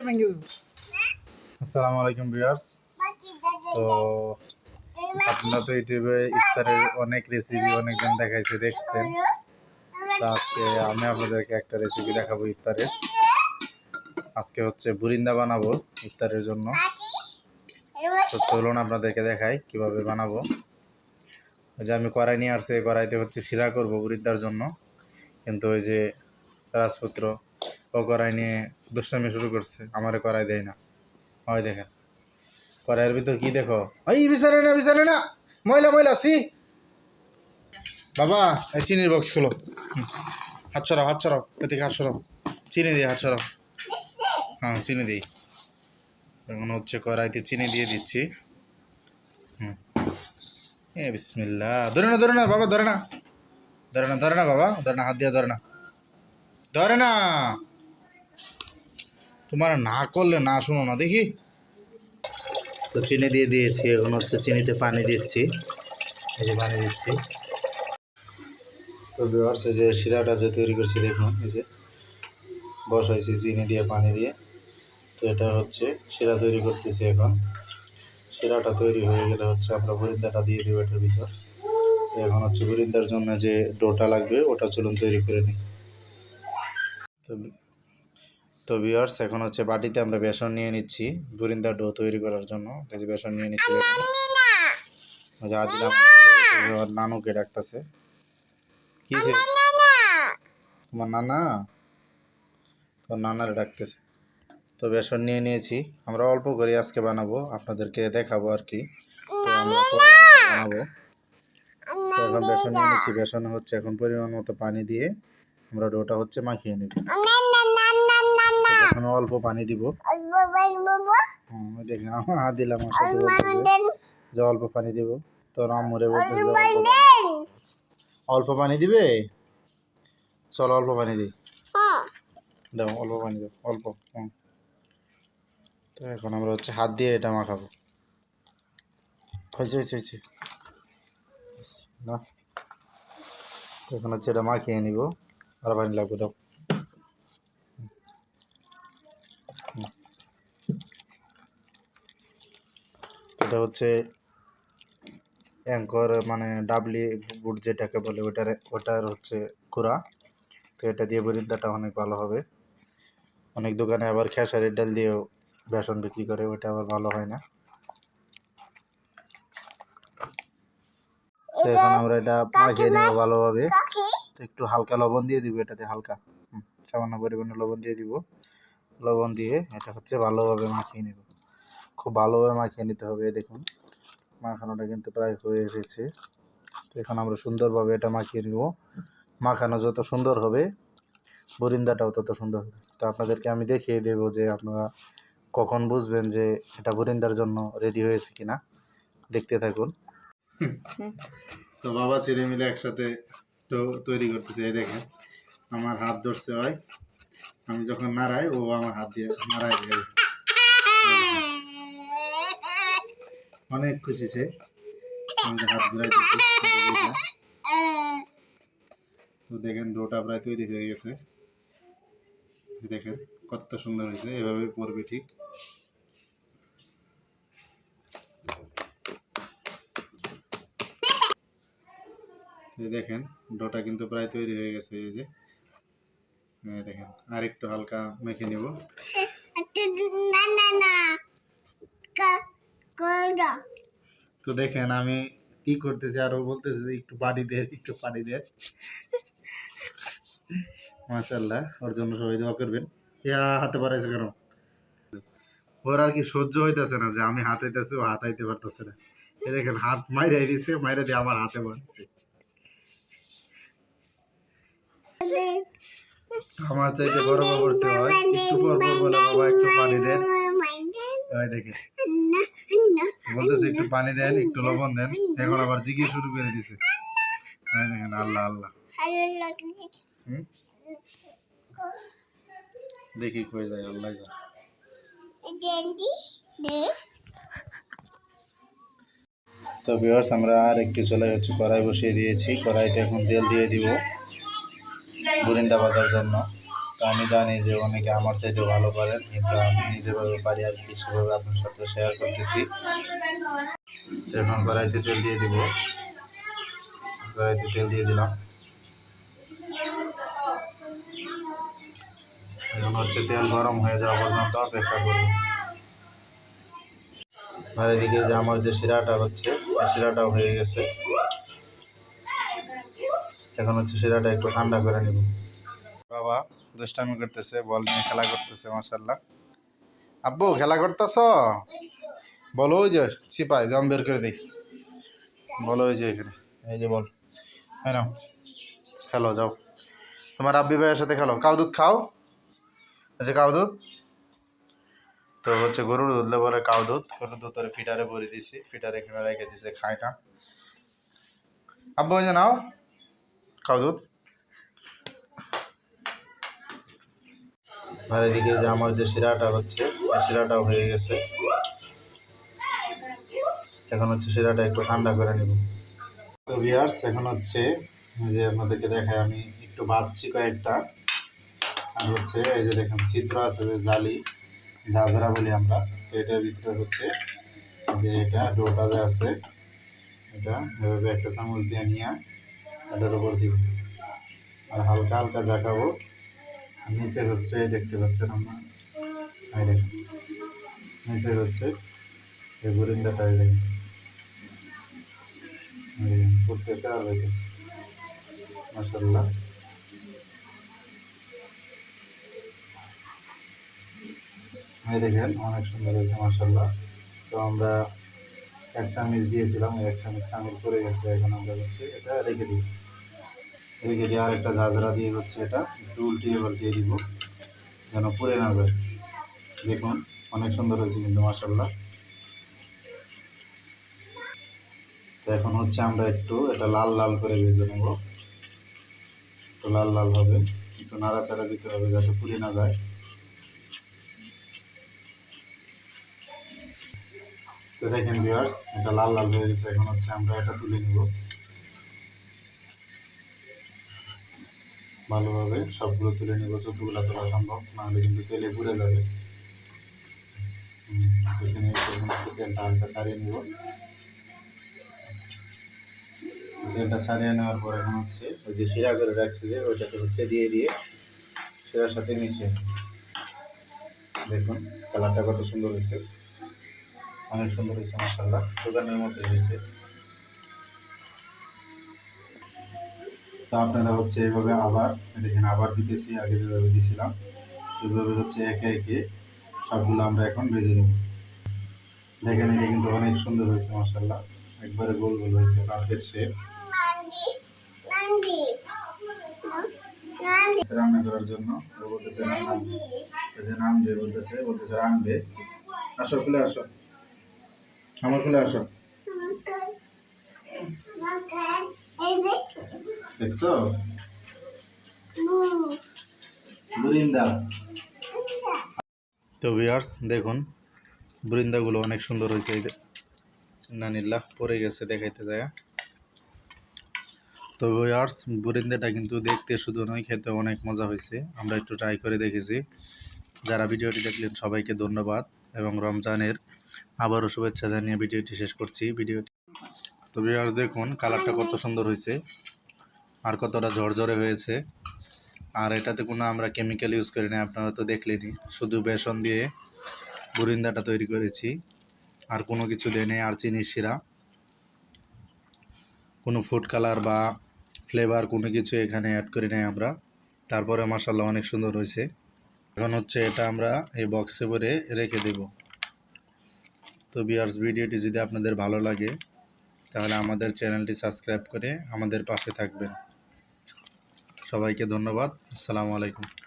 আসসালামু আলাইকুম ভিউয়ার্স। তো আপনারা তো ইউটিউবে ইফতারের অনেক রেসিপি অনেকজন দেখাইছে দেখছেন। তো আজকে আমি আপনাদেরকে একটা রেসিপি দেখাবো ইফতারের। আজকে হচ্ছে বুরিন্দা বানাবো ইফতারের জন্য। তো চলুন আপনাদেরকে দেখাই কীভাবে বানাবো। ওই যে আমি কড়াই নিয়ে আসছি কড়াইতে হচ্ছে শিরা করব বুরিন্দার জন্য। কিন্তু ওই যে রাজপুত্র ও কড়াই নিয়ে দুষ্টামি শুরু করছে। আমারে কড়াই দেয় না। হয় দেখেন। কড়াইয়ের ভিতর কি দেখো? এই, বিচারে না বিচারে না। ময়লা ময়লা সি বাবা, এই চিনির বক্স খুলো। হাত ছড়াও হাত ছড়াও এদিকে হাত ছড়াও চিনি দিই হাত ছড়াও হ্যাঁ চিনি দিই। এখন হচ্ছে কড়াইতে চিনি দিয়ে দিচ্ছি। হুম। এ বিসমিল্লা ধরে না ধরে না, বাবা, ধরে না। ধরে না ধরে না, বাবা। ধরে না, হাত দিয়ে ধরে না। ধরে না। তোমার না করলে না শুনো না, দেখি। তো চিনি দিয়ে দিয়েছি, এখন হচ্ছে চিনিতে পানি দিচ্ছি। এই যে পানি দিচ্ছি। তো এই যে শিরাটা যে তৈরি করছি, দেখুন, এই যে বসাইছি চিনি দিয়ে, পানি দিয়ে। তো এটা হচ্ছে শিরা তৈরি করতেছি এখন। শিরাটা তৈরি হয়ে গেলে হচ্ছে আমরা বরিন্দাটা দিয়ে দেবো এটার ভিতর। তো এখন হচ্ছে বরিন্দার জন্য যে ডোটা লাগবে, ওটা চলুন তৈরি করে নিই। তো তো ভিউয়ার্স এখন হচ্ছে বাটিতে আমরা বেসন নিয়ে নিচ্ছি। বুরিন্দা ডো তৈরি করার জন্য। যে বেসন নিয়ে নিচ্ছি যে আদিলাম ওর নানুকে ডাকতেছে। কি তোমার নানা? তোর নানারে ডাকতেছে। তো বেসন নিয়ে নিয়েছি। আমরা অল্প করে আজকে বানাবো। আপনাদেরকে দেখাবো আর কি। তো আমরা বানাবো। তো এখন বেসন নিয়ে নিচ্ছি। বেসনে হচ্ছে এখন পরিমাণ মতো পানি দিয়ে আমরা ডোটা হচ্ছে মাখিয়ে নেব। এখন অল্প পানি দিব। দেখেন আমার হাত দিলাম যে অল্প পানি দিব। তো আম্মুরে বলতেছে অল্প পানি- দিবে? চলো অল্প পানি দিই দাও অল্প পানি দাও অল্প। তো এখন আমরা হচ্ছে হাত দিয়ে এটা মাখাবো। হয়েছে হয়েছে হয়েছে। না এখন হচ্ছে এটা মাখিয়ে নিব। আর পানি লাগবে দাও। হচ্ছে অ্যাঙ্কর মানে ডাবলি বুট যেটাকে বলে ওটার ওটার হচ্ছে কুড়া তো এটা দিয়ে বরিন্দাটা অনেক ভালো হবে। অনেক দোকানে আবার খেসারির ডাল দিয়েও বেসন বিক্রি করে ওটা আবার ভালো হয় না। তো এখন আমরা এটা মাখিয়ে নেব ভালোভাবে। তো একটু হালকা লবণ দিয়ে দিব এটাতে হালকা। সামান্য পরিমাণে লবণ দিয়ে দিব। লবণ দিয়ে এটা হচ্ছে ভালোভাবে মাখিয়ে নেব। খুব ভালোভাবে মাখিয়ে নিতে হবে দেখুন। মাখানোটা কিন্তু প্রায় হয়ে এসেছে তো এখন আমরা সুন্দরভাবে এটা মাখিয়ে নেব। মাখানো যত সুন্দর হবে, বরিন্দাটাও তত সুন্দর হবে। তো আপনাদেরকে আমি দেখিয়ে দেবো যে আপনারা কখন বুঝবেন যে এটা বরিন্দার জন্য রেডি হয়েছে কিনা। দেখতে থাকুন। তো বাবা ছেলে মিলে একসাথে তৈরি করতেছে, এই দেখেন। আমার হাত ধরছে, হয়। আমি যখন নাড়াই, ও আমার হাত দিয়ে নাড়াই অনেক খুশি সে। তো দেখেন ডোটা প্রায় তৈরি হয়ে গেছে। দেখেন, কত সুন্দর হয়েছে। এভাবে পড়বে ঠিক। দেখেন ডোটা কিন্তু প্রায় তৈরি হয়ে গেছে। এই যে দেখেন আর একটু হালকা মেখে নিব। তো দেখেন আমি কি করতেছি আর ও বলতেছে যে একটু পানি দে একটু পানি দে। মাশাল্লাহ ওর জন্য সবাই দোয়া করবেন। ইয়া হাতে পারাইছে কেন? ওর আর কি সহ্য হইতেছে না যে আমি হাত হইতেছি ও হাত আইতে পারতেছে না। এই দেখেন হাত মাইরে দিছে মাইরে দিয়ে আমার হাতে বাড়ছে আমার চাইতে বড় বাবা করছে হয় একটু পর বলে বাবা একটু পানি দেন ওই দেখেন। বলতেছে একটু পানি দেন, একটু লবণ দেন। এখন আবার জিজ্ঞেস শুরু করে দিছে। দেখেন, আল্লাহ আল্লাহ। দেখি কই যায়, আল্লাহ যায়। তো ভিউয়ার্স আমরা আর একটু চলে হচ্ছে কড়াই বসিয়ে দিয়েছি। কড়াইতে এখন তেল দিয়ে দিব। বুরিন্দা জন্য। তো আমি জানি যে অনেকে আমার চাইতে ভালো পারেন, কিন্তু আমি যেভাবে পারি আর কি সেভাবে আপনার সাথে শেয়ার করতেছি। এখন কড়াইতে তেল দিয়ে দিব। কড়াইতে তেল দিয়ে দিলাম। এখন হচ্ছে তেল গরম হয়ে যাওয়া পর্যন্ত অপেক্ষা করব। আর এদিকে যে আমার যে শিরাটা হচ্ছে শিরাটাও হয়ে গেছে। এখন হচ্ছে শিরাটা একটু ঠান্ডা করে নিব। বাবা দুষ্টামি করতেছে, বল নিয়ে খেলা করতেছে মাসাল্লাহ আব্বু, খেলা করতেছ? বলো ওই যে চিপাই জম বের করে দেখি। বলো ওই যে এখানে, এই যে বল। হ্যাঁ নাও, খেলো, যাও। তোমার আব্বি ভাইয়ের সাথে খেলো। কাউ দুধ খাও? আচ্ছা কাউ দুধ? তো হচ্ছে গরুর দুধলে বলে কাউ দুধ। গরুর দুধ তোর ফিটারে ভরে দিছি ফিটারে এখানে রেখে দিছে, খায় না। আব্বু, ওই যে নাও, কাউ দুধ। আর এদিকে যে আমার যে শিরাটা হচ্ছে শিরাটাও হয়ে গেছে। এখন হচ্ছে শিরাটা একটু ঠান্ডা করে নিব। তো বিয়ার্স এখন হচ্ছে যে আপনাদেরকে দেখায় আমি একটু বাঁধছি কয়েকটা। আর হচ্ছে এই যে দেখেন, ছিদ্র আছে যে জালি, ঝাঁঝরা বলি আমরা এটার ভিতরে হচ্ছে যে এটা ডোটা যে আছে, এটা এভাবে একটা চামচ দিয়ে নিয়ে, এটার উপর দিব। আর হালকা হালকা আর নিচে হচ্ছে দেখতে পাচ্ছেন আমরা এই নিচে হচ্ছে, এই বুরিন্দাটা এই দেখেন, ফুটতেছে আর হইতেছে। মাসাল্লাহ দেখেন, অনেক সুন্দর হয়েছে মাসাল্লাহ তো আমরা এক চামচ দিয়েছিলাম এক চামচ কামিল পড়ে গেছে, এখন আমরা হচ্ছে এটা রেখে দিই। রেখে দিয়ে আর একটা ঝাঁঝরা দিয়ে হচ্ছে এটা, একটু উল্টিয়ে পাল্টিয়ে দিব, যেন পুড়ে না যায়। দেখুন, অনেক সুন্দর হয়েছে কিন্তু মাসাল্লাহ তো এখন হচ্ছে আমরা একটু এটা লাল লাল করে ভেজে নেব। একটু লাল লাল হবে, একটু নাড়াচাড়া দিতে হবে যাতে পুড়ে না যায়। তো দেখেন ভিউয়ার্স এটা লাল লাল হয়ে গেছে, এখন হচ্ছে আমরা এটা তুলে নিব। ভালোভাবে সবগুলো তুলে নিব, যতগুলো তোলা সম্ভব, নাহলে কিন্তু তেলে পুড়ে যাবে। এখানে তেলটা হালকা ছাড়িয়ে নিব। তেলটা নেওয়ার পর এখন হচ্ছে ওই যে শিরা করে রাখছি যে ওইটাতে হচ্ছে দিয়ে দিয়ে শিরার সাথে মিশিয়ে দেখুন, কালারটা কত সুন্দর হয়েছে। অনেক সুন্দর হয়েছে মাসাল্লাহ দোকানের মধ্যে হয়েছে। তো আপনারা হচ্ছে এইভাবে আবার দেখেন আবার দিতেছি, আগে যেভাবে দিছিলাম এইভাবে হচ্ছে একে একে সবগুলো আমরা এখন ভেজে নেব। দেখেন এটা কিন্তু অনেক সুন্দর হয়েছে মাসাল্লাহ একবারে গোল গোল হয়েছে পারফেক্ট শেপ রান্না করার জন্য বলতেছে বলতেছে নামবে বলতেছে বলতেছে রানবে আসো, খুলে আসো। আমার খুলে আসো। দেখছ? বুরিন্দা। তো ভিউয়ার্স দেখুন, বুরিন্দাগুলো অনেক সুন্দর হয়েছে, এই যে নানিল্লাহ পরে গেছে দেখাইতে যায়। তো ভিউয়ার্স বুরিন্দাটা কিন্তু দেখতে শুধু নয়, খেতে অনেক মজা হয়েছে। আমরা একটু ট্রাই করে দেখেছি। যারা ভিডিওটি দেখলেন, সবাইকে ধন্যবাদ এবং রমজানের আবারও শুভেচ্ছা জানিয়ে ভিডিওটি শেষ করছি। ভিডিওটি তো ভিউয়ার্স দেখুন কালারটা কত সুন্দর হয়েছে। আর কতটা ঝরঝরে হয়েছে। আর এটাতে কোনো আমরা কেমিক্যাল ইউজ করি না, আপনারা তো দেখলেনই। শুধু বেসন দিয়ে বুরিন্দাটা তৈরি করেছি। আর কোনো কিছু দেয় নেই, আর চিনির শিরা। কোনো ফুড কালার বা ফ্লেভার কোনো কিছু এখানে অ্যাড করি নাই আমরা। তারপরে মাসাল্লাহ অনেক সুন্দর হয়েছে। এখন হচ্ছে এটা আমরা এই বক্সে ভরে রেখে দেব। তো বিয়ার্স ভিডিওটি যদি আপনাদের ভালো লাগে তাহলে আমাদের চ্যানেলটি সাবস্ক্রাইব করে আমাদের পাশে থাকবেন। সবাইকে ধন্যবাদ। আসসালামু আলাইকুম।